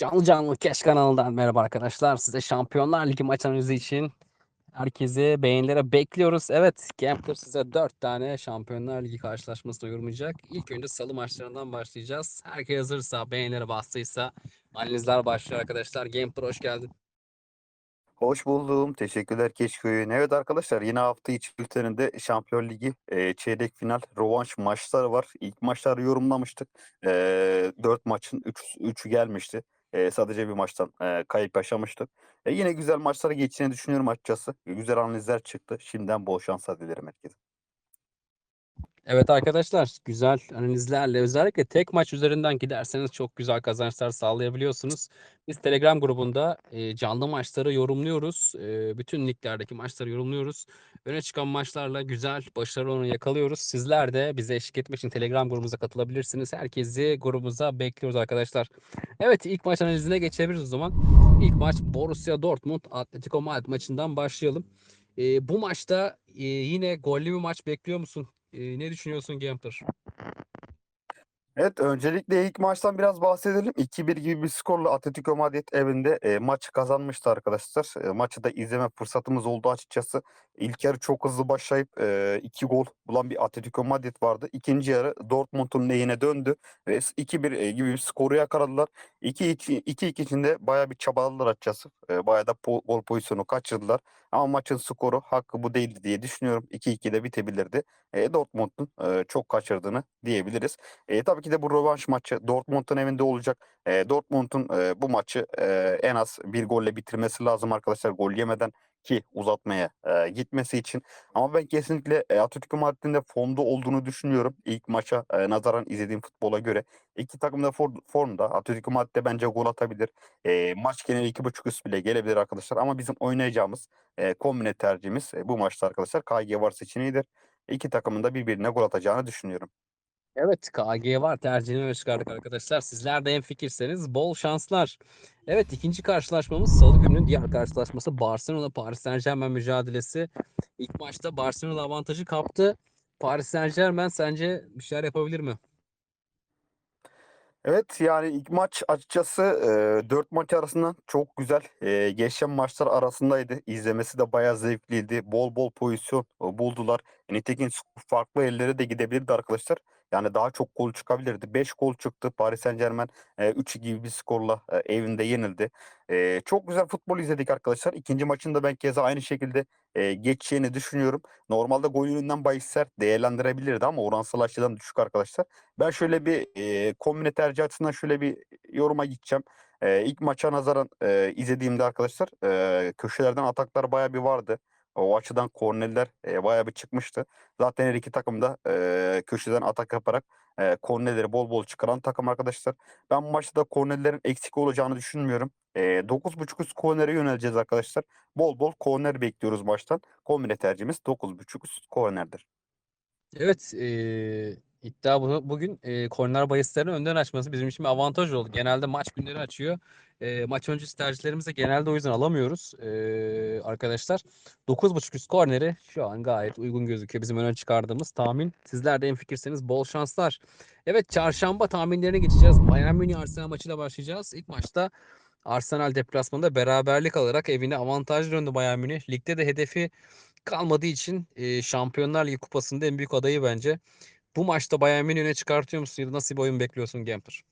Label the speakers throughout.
Speaker 1: Canlı canlı Keş kanalından merhaba arkadaşlar. Size Şampiyonlar Ligi maç analizi için herkesi beğenilere bekliyoruz. Evet, Gambler size 4 tane Şampiyonlar Ligi karşılaşması yorumlayacak. İlk önce salı maçlarından başlayacağız. Herkes hazırsa, beğenilere bastıysa analizler başlıyor arkadaşlar. Gambler hoş geldin.
Speaker 2: Hoş buldum. Teşekkürler Keşköy'ün. Evet arkadaşlar yine hafta içi bülteninde Şampiyon Ligi e, çeyrek final rövanş maçları var. İlk maçları yorumlamıştık. E, 4 maçın 3 3'ü gelmişti. E, sadece bir maçtan e, kayıp yaşamıştık. E, yine güzel maçlara geçeceğini düşünüyorum açıkçası. Güzel analizler çıktı. Şimdiden bol şanslar dilerim herkese.
Speaker 1: Evet arkadaşlar güzel analizlerle özellikle tek maç üzerinden giderseniz çok güzel kazançlar sağlayabiliyorsunuz. Biz Telegram grubunda e, canlı maçları yorumluyoruz. E, bütün liglerdeki maçları yorumluyoruz. Öne çıkan maçlarla güzel başarı oranı yakalıyoruz. Sizler de bize eşlik etmek için Telegram grubumuza katılabilirsiniz. Herkesi grubumuza bekliyoruz arkadaşlar. Evet ilk maç analizine geçebiliriz o zaman. İlk maç Borussia Dortmund Atletico Madrid maçından başlayalım. E, bu maçta e, yine gollü bir maç bekliyor musun? E, ne düşünüyorsun Gambler?
Speaker 2: Evet öncelikle ilk maçtan biraz bahsedelim. 2-1 gibi bir skorla Atletico Madrid evinde e, maçı kazanmıştı arkadaşlar. E, maçı da izleme fırsatımız oldu açıkçası. İlk yarı çok hızlı başlayıp 2 gol bulan bir Atletico Madrid vardı. İkinci yarı Dortmund'un lehine döndü ve 2-1 e, gibi bir skoru yakaladılar. 2-2 içinde bayağı bir çabaladılar açıkçası. E, bayağı da po- gol pozisyonu kaçırdılar. Ama maçın skoru hakkı bu değildi diye düşünüyorum. 2-2'de bitebilirdi. E, Dortmund'un e, çok kaçırdığını diyebiliriz. E, tabii ki de bu rövanş maçı Dortmund'un evinde olacak. E, Dortmund'un e, bu maçı e, en az bir golle bitirmesi lazım arkadaşlar. Gol yemeden ki uzatmaya e, gitmesi için. Ama ben kesinlikle e, Atletico Madrid'in de formda olduğunu düşünüyorum. İlk maça e, nazaran izlediğim futbola göre. İki takım da for, formda. Atletico Madrid de bence gol atabilir. E, maç geneli iki buçuk üst bile gelebilir arkadaşlar. Ama bizim oynayacağımız e, kombine tercihimiz e, bu maçta arkadaşlar KG var seçeneğidir. İki takımın da birbirine gol atacağını düşünüyorum.
Speaker 1: Evet KG var tercihini çıkardık arkadaşlar. Sizler de hemfikirseniz bol şanslar. Evet ikinci karşılaşmamız Salı gününün diğer karşılaşması Barcelona Paris Saint-Germain mücadelesi. İlk maçta Barcelona avantajı kaptı. Paris Saint-Germain sence bir şeyler yapabilir mi?
Speaker 2: Evet yani ilk maç açıkçası e, 4 maç arasından çok güzel e, geçen maçlar arasındaydı. İzlemesi de bayağı zevkliydi. Bol bol pozisyon e, buldular. Nitekim farklı ellere de gidebilirdi arkadaşlar. Yani daha çok gol çıkabilirdi. 5 gol çıktı. Paris Saint-Germain e, 3 gibi bir skorla e, evinde yenildi. E, çok güzel futbol izledik arkadaşlar. İkinci maçın da ben keza aynı şekilde e, geçeceğini düşünüyorum. Normalde gol yönünden bahisler değerlendirebilirdi ama oransal açıdan düşük arkadaşlar. Ben şöyle bir e, kombine tercih açısından şöyle bir yoruma gideceğim. E, ilk maça nazaran e, izlediğimde arkadaşlar e, köşelerden ataklar bayağı bir vardı. O açıdan kornerler e, bayağı bir çıkmıştı. Zaten her iki takım da e, köşeden atak yaparak e, kornerleri bol bol çıkaran takım arkadaşlar. Ben bu maçta da kornerlerin eksik olacağını düşünmüyorum. E, 9.5 üst kornere yöneleceğiz arkadaşlar. Bol bol korner bekliyoruz maçtan. Kombine tercihimiz 9.5 üst kornerdir.
Speaker 1: Evet, eee, iddia bunu bugün eee korner bahislerini önden açması bizim için bir avantaj oldu. Genelde maç günleri açıyor. Eee, maç öncesi tercihlerimizi de genelde o yüzden alamıyoruz eee, arkadaşlar. 9.5 üst korneri şu an gayet uygun gözüküyor bizim öne çıkardığımız tahmin. Sizler de en fikirseniz bol şanslar. Evet, çarşamba tahminlerine geçeceğiz. Bayern Münih Arsenal maçıyla başlayacağız. İlk maçta Arsenal deplasmanında beraberlik alarak evine avantajlı döndü Bayern Münih. Ligde de hedefi kalmadığı için e, Şampiyonlar Ligi kupasında en büyük adayı bence. Bu maçta Bayern Münih'i öne çıkartıyor musun ya da nasıl bir oyun bekliyorsun Gamper?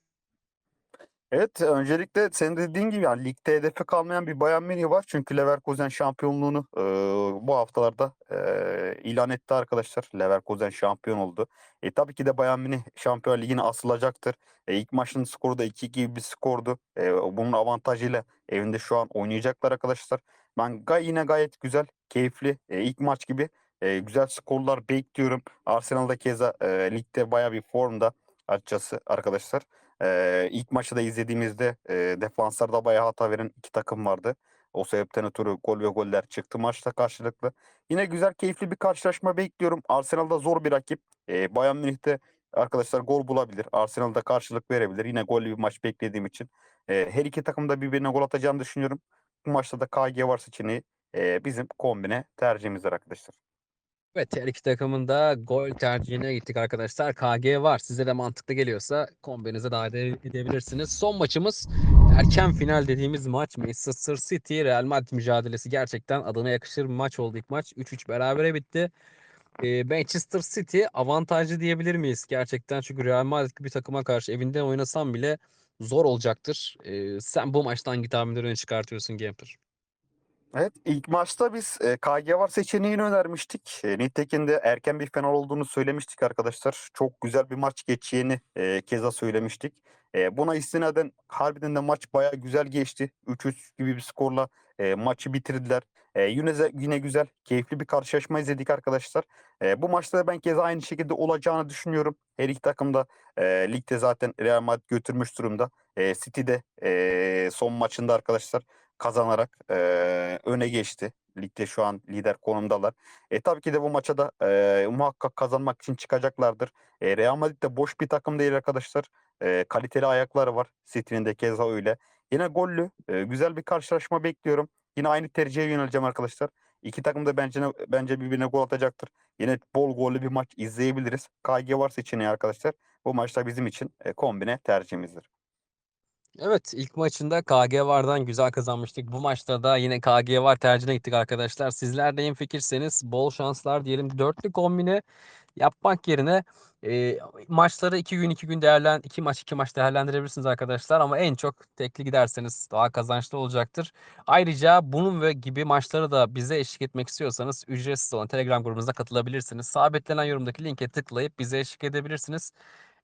Speaker 2: Evet, öncelikle senin dediğin gibi yani ligde hedefe kalmayan bir Bayern Münih var. Çünkü Leverkusen şampiyonluğunu e, bu haftalarda e, ilan etti arkadaşlar. Leverkusen şampiyon oldu. E, tabii ki de Bayern Münih Şampiyon Ligi'ne asılacaktır. E, ilk maçın skoru da 2-2 gibi bir skordu. E, bunun avantajıyla evinde şu an oynayacaklar arkadaşlar. Ben gay yine gayet güzel, keyifli e, ilk maç gibi e, güzel skorlar bekliyorum. Arsenal'da keza e, ligde bayağı bir formda açıkçası arkadaşlar. Eee, ilk maçı da izlediğimizde, eee, defanslarda bayağı hata veren 2 takım vardı. O sebepten ötürü gol ve goller çıktı maçta karşılıklı. Yine güzel, keyifli bir karşılaşma bekliyorum. Arsenal da zor bir rakip. Eee, Bayern Münih de arkadaşlar gol bulabilir. Arsenal da karşılık verebilir. Yine gollü bir maç beklediğim için. Eee, her iki takım da birbirine gol atacağını düşünüyorum. Bu maçta da KG var seçeneği, eee, bizim kombine tercihimizdir arkadaşlar.
Speaker 1: Evet her iki takımın da gol tercihine gittik arkadaşlar. KG var. Size de mantıklı geliyorsa kombinize dahil edebilirsiniz. Son maçımız erken final dediğimiz maç. Manchester City Real Madrid mücadelesi gerçekten adına yakışır bir maç oldu ilk maç. 3-3 berabere bitti. Ee, Manchester City avantajlı diyebilir miyiz? Gerçekten çünkü Real Madrid gibi bir takıma karşı evinden oynasam bile zor olacaktır. Ee, sen bu maçtan hangi tahminleri öne çıkartıyorsun Gamper?
Speaker 2: Evet ilk maçta biz e, KG var seçeneğini önermiştik. E, nitekim de erken bir final olduğunu söylemiştik arkadaşlar. Çok güzel bir maç geçeceğini e, keza söylemiştik. E, buna istinaden harbiden de maç bayağı güzel geçti. 3-3 gibi bir skorla e, maçı bitirdiler. E, yine, yine güzel, keyifli bir karşılaşma izledik arkadaşlar. E, bu maçta da ben keza aynı şekilde olacağını düşünüyorum. Her iki takım da e, ligde zaten Real Madrid götürmüş durumda. E, City de e, son maçında arkadaşlar kazanarak eee, öne geçti. Ligde şu an lider konumdalar. E, tabii ki de bu maça da eee, muhakkak kazanmak için çıkacaklardır. E, Real Madrid de boş bir takım değil arkadaşlar. E, kaliteli ayakları var. City'nin de keza öyle. Yine gollü, e, güzel bir karşılaşma bekliyorum. Yine aynı tercihe yöneleceğim arkadaşlar. İki takım da bence bence birbirine gol atacaktır. Yine bol gollü bir maç izleyebiliriz. KG var seçeneği arkadaşlar. Bu maçta bizim için e, kombine tercihimizdir.
Speaker 1: Evet ilk maçında KG Var'dan güzel kazanmıştık. Bu maçta da yine KG Var tercihine gittik arkadaşlar. Sizler de fikirseniz bol şanslar diyelim. Dörtlü kombine yapmak yerine e, maçları iki gün iki gün değerlen iki maç iki maç değerlendirebilirsiniz arkadaşlar. Ama en çok tekli giderseniz daha kazançlı olacaktır. Ayrıca bunun ve gibi maçları da bize eşlik etmek istiyorsanız ücretsiz olan Telegram grubumuza katılabilirsiniz. Sabitlenen yorumdaki linke tıklayıp bize eşlik edebilirsiniz.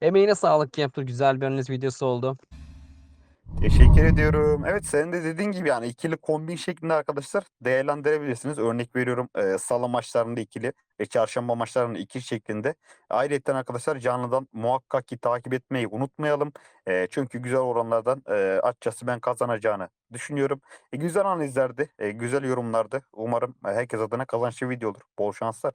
Speaker 1: Emeğine sağlık Kemptur. Güzel bir analiz videosu oldu.
Speaker 2: Teşekkür ediyorum. Evet senin de dediğin gibi yani ikili kombin şeklinde arkadaşlar değerlendirebilirsiniz. Örnek veriyorum e, salı maçlarında ikili ve çarşamba maçlarında ikili şeklinde. Ayrıca arkadaşlar canlıdan muhakkak ki takip etmeyi unutmayalım. E, çünkü güzel oranlardan e, açıkçası ben kazanacağını düşünüyorum. E, güzel analizlerdi, e, güzel yorumlardı. Umarım e, herkes adına kazançlı video olur. Bol şanslar.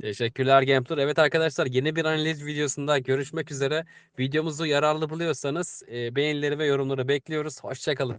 Speaker 1: Teşekkürler Gambler. Evet arkadaşlar yeni bir analiz videosunda görüşmek üzere. Videomuzu yararlı buluyorsanız beğenileri ve yorumları bekliyoruz. Hoşçakalın.